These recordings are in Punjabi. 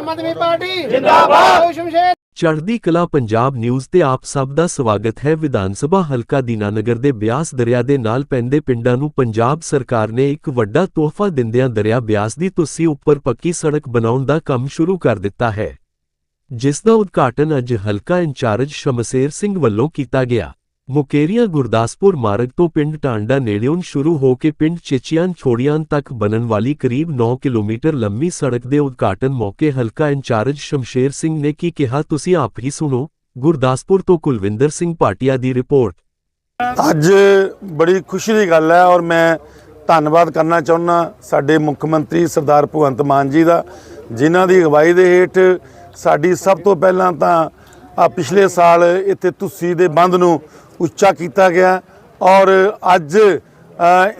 ਆਮ ਆਦਮੀ ਪਾਰਟੀ। ਜਿੰਦਾਬਾਦ। ਸ਼ਮਸ਼ੇਰ। ਚੜ੍ਹਦੀ ਕਲਾ ਪੰਜਾਬ ਨਿਊਜ਼ ਤੇ ਆਪ ਸਭ ਦਾ ਸਵਾਗਤ ਹੈ। ਵਿਧਾਨ ਸਭਾ ਹਲਕਾ ਦੀਨਾਨਗਰ ਦੇ ਬਿਆਸ ਦਰਿਆ ਦੇ ਨਾਲ ਪੈਂਦੇ ਪਿੰਡਾਂ ਨੂੰ ਪੰਜਾਬ ਸਰਕਾਰ ਨੇ ਇੱਕ ਵੱਡਾ ਤੋਹਫਾ ਦਿੰਦਿਆਂ ਦਰਿਆ ਬਿਆਸ ਦੀ ਤੁਸੀਂ ਉੱਪਰ ਪੱਕੀ ਸੜਕ ਬਣਾਉਣ ਦਾ ਕੰਮ ਸ਼ੁਰੂ ਕਰ ਦਿੱਤਾ ਹੈ। ਜਿਸ ਦਾ ਉਦਘਾਟਨ ਅੱਜ ਹਲਕਾ ਇੰਚਾਰਜ ਸ਼ਮਸ਼ੇਰ ਸਿੰਘ ਵੱਲੋਂ ਕੀਤਾ ਗਿਆ। ਮੁਕੇਰੀਆ ਗੁਰਦਾਸਪੁਰ ਮਾਰਗ ਤੋਂ ਪਿੰਡ ਟਾਂਡਾ ਨੇੜਿਓਂ ਸ਼ੁਰੂ ਹੋ ਕੇ ਪਿੰਡ ਚੇਚੀਆਂ ਛੋੜੀਆਂ ਤੱਕ ਬਣਨ ਵਾਲੀ ਕਰੀਬ 9 ਕਿਲੋਮੀਟਰ ਲੰਮੀ ਸੜਕ ਦੇ ਉਦਘਾਟਨ ਮੌਕੇ ਹਲਕਾ ਇੰਚਾਰਜ ਸ਼ਮਸ਼ੇਰ ਸਿੰਘ ਨੇ ਕੀ ਕਿਹਾ, ਤੁਸੀਂ ਆਪ ਹੀ ਸੁਣੋ। ਗੁਰਦਾਸਪੁਰ ਤੋਂ ਕੁਲਵਿੰਦਰ ਸਿੰਘ ਭਾਟੀਆ ਦੀ ਰਿਪੋਰਟ। ਅੱਜ ਬੜੀ ਖੁਸ਼ੀ ਦੀ ਗੱਲ ਹੈ ਔਰ ਮੈਂ ਧੰਨਵਾਦ ਕਰਨਾ ਚਾਹੁੰਦਾ ਸਾਡੇ ਮੁੱਖ ਮੰਤਰੀ ਸਰਦਾਰ ਭਗਵੰਤ ਮਾਨ ਜੀ ਦਾ, ਜਿਨ੍ਹਾਂ ਦੀ ਅਗਵਾਈ ਦੇ ਹੇਠ ਸਾਡੀ ਸਭ ਤੋਂ ਪਹਿਲਾਂ ਤਾਂ ਪਿਛਲੇ ਸਾਲ ਇੱਥੇ ਤੁਸੀਂ ਦੇ ਬੰਦ ਨੂੰ ਉੱਚਾ ਕੀਤਾ ਗਿਆ ਔਰ ਅੱਜ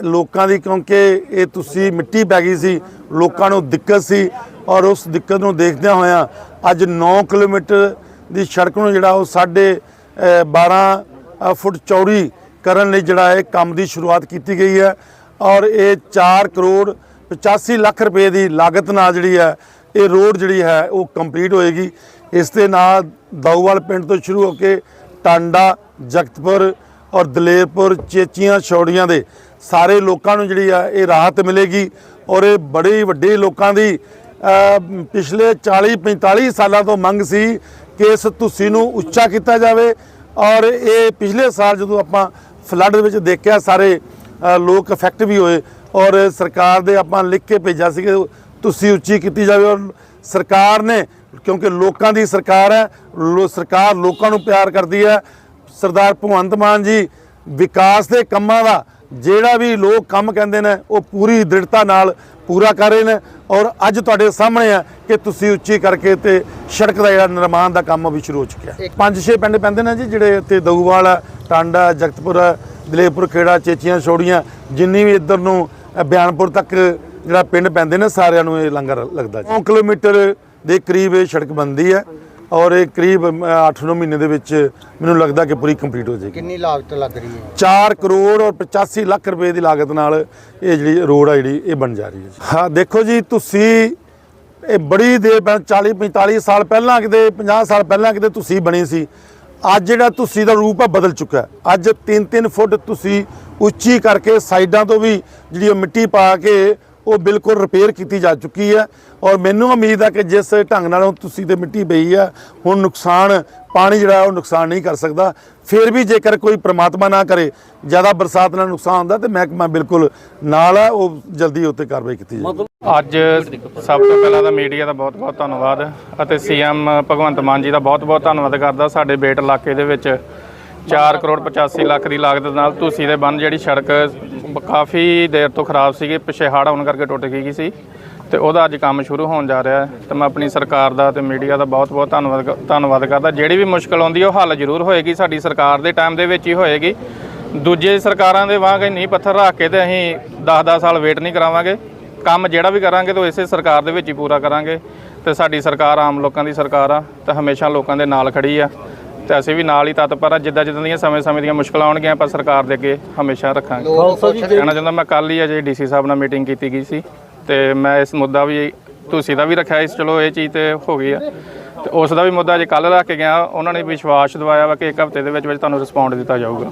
ਲੋਕਾਂ ਦੀ ਕਿਉਂਕਿ ਇਹ ਤੁਸੀਂ ਮਿੱਟੀ ਪੈ ਗਈ ਸੀ ਲੋਕਾਂ ਨੂੰ ਦਿੱਕਤ ਸੀ ਔਰ ਉਸ ਦਿੱਕਤ ਨੂੰ ਦੇਖਦਿਆਂ ਹੋਇਆਂ ਅੱਜ 9 ਕਿਲੋਮੀਟਰ ਦੀ ਸੜਕ ਨੂੰ ਜਿਹੜਾ ਉਹ ਸਾਢੇ ਅ, 12 ਫੁੱਟ ਚੌੜੀ ਕਰਨ ਲਈ ਜਿਹੜਾ ਇਹ ਕੰਮ ਦੀ ਸ਼ੁਰੂਆਤ ਕੀਤੀ ਗਈ ਹੈ ਔਰ ਇਹ 4 ਕਰੋੜ 85 ਲੱਖ ਰੁਪਏ ਦੀ ਲਾਗਤ ਨਾਲ ਜਿਹੜੀ ਹੈ ਇਹ ਰੋਡ ਜਿਹੜੀ ਹੈ ਉਹ ਕੰਪਲੀਟ ਹੋਏਗੀ। ਇਸ ਦੇ ਨਾਲ ਦਾਊਵਾਲ ਪਿੰਡ ਤੋਂ ਸ਼ੁਰੂ ਹੋ ਕੇ ਟਾਂਡਾ, ਜਗਤਪੁਰ ਔਰ ਦਲੇਰਪੁਰ, ਚੇਚੀਆਂ ਛੋੜੀਆਂ ਦੇ ਸਾਰੇ ਲੋਕਾਂ ਨੂੰ ਜਿਹੜੀ ਆ ਇਹ ਰਾਹਤ ਮਿਲੇਗੀ ਔਰ ਇਹ ਬੜੇ ਵੱਡੇ ਲੋਕਾਂ ਦੀ ਪਿਛਲੇ 40 45 ਸਾਲਾਂ ਤੋਂ ਮੰਗ ਸੀ ਕਿ ਇਸ ਤੁਸੀਂ ਨੂੰ ਉੱਚਾ ਕੀਤਾ ਜਾਵੇ ਔਰ ਇਹ ਪਿਛਲੇ ਸਾਲ ਜਦੋਂ ਆਪਾਂ ਫਲੱਡ ਦੇ ਵਿੱਚ ਦੇਖਿਆ ਸਾਰੇ ਲੋਕ ਇਫੈਕਟ ਵੀ ਹੋਏ ਔਰ ਸਰਕਾਰ ਦੇ ਆਪਾਂ ਲਿਖ ਕੇ ਭੇਜਿਆ ਸੀ ਕਿ ਤੁਸੀਂ ਉੱਚੀ ਕੀਤੀ ਜਾਵੇ ਔਰ ਸਰਕਾਰ ਨੇ ਕਿਉਂਕਿ ਲੋਕਾਂ ਦੀ ਸਰਕਾਰ ਹੈ ਲੋ- ਸਰਕਾਰ ਲੋਕਾਂ ਨੂੰ ਪਿਆਰ ਕਰਦੀ ਹੈ। ਸਰਦਾਰ ਭਗਵੰਤ ਮਾਨ ਜੀ ਵਿਕਾਸ ਦੇ ਕੰਮਾਂ ਦਾ ਜਿਹੜਾ ਵੀ ਲੋਕ ਕੰਮ ਕਹਿੰਦੇ ਨੇ ਉਹ ਪੂਰੀ ਦ੍ਰਿੜਤਾ ਨਾਲ ਪੂਰਾ ਕਰ ਰਹੇ ਨੇ। ਔਰ ਅੱਜ ਤੁਹਾਡੇ ਸਾਹਮਣੇ ਆ ਕਿ ਤੁਸੀਂ ਉੱਚੀ ਕਰਕੇ ਤੇ ਸੜਕ ਦਾ ਜਿਹੜਾ ਨਿਰਮਾਣ ਦਾ ਕੰਮ ਵੀ ਸ਼ੁਰੂ ਹੋ ਚੁੱਕਿਆ ਪੰਜ ਛੇ ਪਿੰਡ ਪੈਂਦੇ ਨੇ ਜੀ ਜਿਹੜੇ ਇੱਥੇ ਦਊਵਾਲ ਆ ਟਾਂਡਾ ਜਗਤਪੁਰ ਆ, ਦਲੇਪੁਰ ਖੇੜਾ ਚੇਚੀਆਂ ਛੋੜੀਆਂ ਜਿੰਨੀ ਵੀ ਇੱਧਰ ਨੂੰ ਬਿਆਨਪੁਰ ਤੱਕ ਜਿਹੜਾ ਪਿੰਡ ਪੈਂਦੇ ਨੇ ਸਾਰਿਆਂ ਨੂੰ ਇਹ ਲੰਗਰ ਲੱਗਦਾ ਜੀ। 9 ਕਿਲੋਮੀਟਰ ਦੇ ਕਰੀਬ ਇਹ ਸੜਕ ਬਣਦੀ ਹੈ ਔਰ ਇਹ ਕਰੀਬ 8-9 ਮਹੀਨੇ ਦੇ ਵਿੱਚ ਮੈਨੂੰ ਲੱਗਦਾ ਕਿ ਪੂਰੀ ਕੰਪਲੀਟ ਹੋ ਜਾਏਗੀ ਕਿੰਨੀ ਲਾਗਤ ਲੱਗ ਰਹੀ ਹੈ 4 ਕਰੋੜ ਔਰ 85 ਲੱਖ ਰੁਪਏ ਦੀ ਲਾਗਤ ਨਾਲ ਇਹ ਜਿਹੜੀ ਰੋਡ ਆ ਜਿਹੜੀ ਇਹ ਬਣ ਜਾ ਰਹੀ ਹੈ। ਹਾਂ ਦੇਖੋ ਜੀ ਤੁਸੀਂ ਇਹ ਬੜੀ ਦੇਰ ਪਹਿਲਾਂ 40 45 ਸਾਲ ਪਹਿਲਾਂ ਕਿਤੇ 50 ਸਾਲ ਪਹਿਲਾਂ ਕਿਤੇ ਤੁਸੀਂ ਬਣੀ ਸੀ ਅੱਜ ਜਿਹੜਾ ਤੁਸੀਂ ਦਾ ਰੂਪ ਆ ਬਦਲ ਚੁੱਕਾ ਹੈ। ਅੱਜ 3-3 ਫੁੱਟ ਤੁਸੀਂ ਉੱਚੀ ਕਰਕੇ ਸਾਈਡਾਂ ਤੋਂ ਵੀ ਜਿਹੜੀ ਉਹ ਮਿੱਟੀ ਪਾ ਕੇ ਉਹ ਬਿਲਕੁਲ ਰਿਪੇਅਰ ਕੀਤੀ ਜਾ ਚੁੱਕੀ ਹੈ ਔਰ ਮੈਨੂੰ ਉਮੀਦ ਹੈ ਕਿ ਜਿਸ ਢੰਗ ਨਾਲ ਹੁਣ ਤੁਸੀਂ ਤੇ ਮਿੱਟੀ ਪਈ ਹੈ ਹੁਣ ਨੁਕਸਾਨ, ਪਾਣੀ ਜਿਹੜਾ ਉਹ ਨੁਕਸਾਨ ਨਹੀਂ ਕਰ ਸਕਦਾ। ਫਿਰ ਵੀ ਜੇਕਰ ਕੋਈ ਪ੍ਰਮਾਤਮਾ ਨਾ ਕਰੇ, ਜ਼ਿਆਦਾ ਬਰਸਾਤ ਨਾਲ ਨੁਕਸਾਨ ਹੁੰਦਾ ਤੇ ਮਹਿਕਮਾ ਬਿਲਕੁਲ ਨਾਲ ਹੈ ਉਹ ਜਲਦੀ ਉੱਤੇ ਕਾਰਵਾਈ ਕੀਤੀ ਜਾਵੇ ਅੱਜ ਸਭ ਤੋਂ ਪਹਿਲਾਂ ਤਾਂ ਮੀਡੀਆ ਦਾ ਬਹੁਤ-ਬਹੁਤ ਧੰਨਵਾਦ ਅਤੇ ਸੀਐਮ ਭਗਵੰਤ ਮਾਨ ਜੀ ਦਾ ਬਹੁਤ-ਬਹੁਤ ਧੰਨਵਾਦ ਕਰਦਾ ਸਾਡੇ ਬੇਟ ਇਲਾਕੇ ਦੇ ਵਿੱਚ। 4 ਕਰੋੜ 85 ਲੱਖ ਦੀ ਲਾਗਤ ਨਾਲ ਤੁਸੀਂ ਦੇ ਬੰਨ ਜਿਹੜੀ ਸੜਕ ਕਾਫੀ ਦੇਰ ਤੋਂ ਖਰਾਬ ਸੀਗੀ, ਪਿਛੇ ਹੜ੍ਹ ਆਉਣ ਕਰਕੇ ਟੁੱਟ ਗਈ ਸੀ ਤੇ ਉਹਦਾ ਅੱਜ ਕੰਮ ਸ਼ੁਰੂ ਹੋਣ ਜਾ ਰਿਹਾ ਹੈ। ਤੇ ਮੈਂ ਆਪਣੀ ਸਰਕਾਰ ਦਾ ਤੇ ਮੀਡੀਆ ਦਾ ਬਹੁਤ-ਬਹੁਤ ਧੰਨਵਾਦ ਕ- ਧੰਨਵਾਦ ਕਰਦਾ। ਜਿਹੜੀ ਵੀ ਮੁਸ਼ਕਲ ਆਉਂਦੀ, ਉਹ ਹੱਲ ਜ਼ਰੂਰ ਹੋਏਗੀ। ਸਾਡੀ ਸਰਕਾਰ ਦੇ ਟਾਈਮ ਦੇ ਵਿੱਚ ਹੀ ਹੋਏਗੀ। ਦੂਜੇ ਸਰਕਾਰਾਂ ਦੇ ਵਾਂਗ ਨਹੀਂ ਪੱਥਰ ਰੱਖ ਕੇ ਤੇ ਅਸੀਂ 10-10 ਸਾਲ ਵੇਟ ਨਹੀਂ ਕਰਾਵਾਂਗੇ। ਕੰਮ ਜਿਹੜਾ ਵੀ ਕਰਾਂਗੇ ਤਾਂ ਇਸੇ ਸਰਕਾਰ ਦੇ ਵਿੱਚ ਹੀ ਪੂਰਾ ਕਰਾਂਗੇ। ਤੇ ਸਾਡੀ ਸਰਕਾਰ ਆਮ ਲੋਕਾਂ ਦੀ ਸਰਕਾਰ ਆ ਤੇ ਹਮੇਸ਼ਾ ਲੋਕਾਂ ਦੇ ਨਾਲ ਖੜੀ ਆ। ਤੇ ਅਸੀਂ ਵੀ ਨਾਲ ਹੀ ਤਤਪਰ ਆ ਜਿੱਦਾਂ ਜਿੱਦਾਂ ਦੀਆਂ ਸਮੇਂ-ਸਮੇਂ ਦੀਆਂ ਮੁਸ਼ਕਲਾਂ ਆਉਣਗੀਆਂ ਆਪਾਂ ਸਰਕਾਰ ਦੇ ਅੱਗੇ ਹਮੇਸ਼ਾ ਰੱਖਾਂਗੇ। ਕਹਿਣਾ ਚਾਹੁੰਦਾ ਮੈਂ ਕੱਲ ਹੀ ਅਜੇ ਡੀਸੀ ਸਾਹਿਬ ਨਾਲ ਮੀਟਿੰਗ ਕੀਤੀ ਗਈ ਸੀ ਤੇ ਮੈਂ ਇਸ ਮੁੱਦਾ ਵੀ ਤੁਸੀਂ ਦਾ ਵੀ ਰੱਖਿਆ ਇਸ ਚਲੋ ਇਹ ਚੀਜ਼ ਤੇ ਹੋ ਗਈ ਆ। ਤੇ ਉਸ ਦਾ ਵੀ ਮੁੱਦਾ ਜੇ ਕੱਲ ਰੱਖ ਕੇ ਗਿਆ ਉਹਨਾਂ ਨੇ ਵਿਸ਼ਵਾਸ ਦਿਵਾਇਆ ਵਾ ਕਿ ਇੱਕ ਹਫ਼ਤੇ ਦੇ ਵਿੱਚ ਵਿੱਚ ਤੁਹਾਨੂੰ ਰਿਸਪੌਂਡ ਦਿੱਤਾ ਜਾਊਗਾ।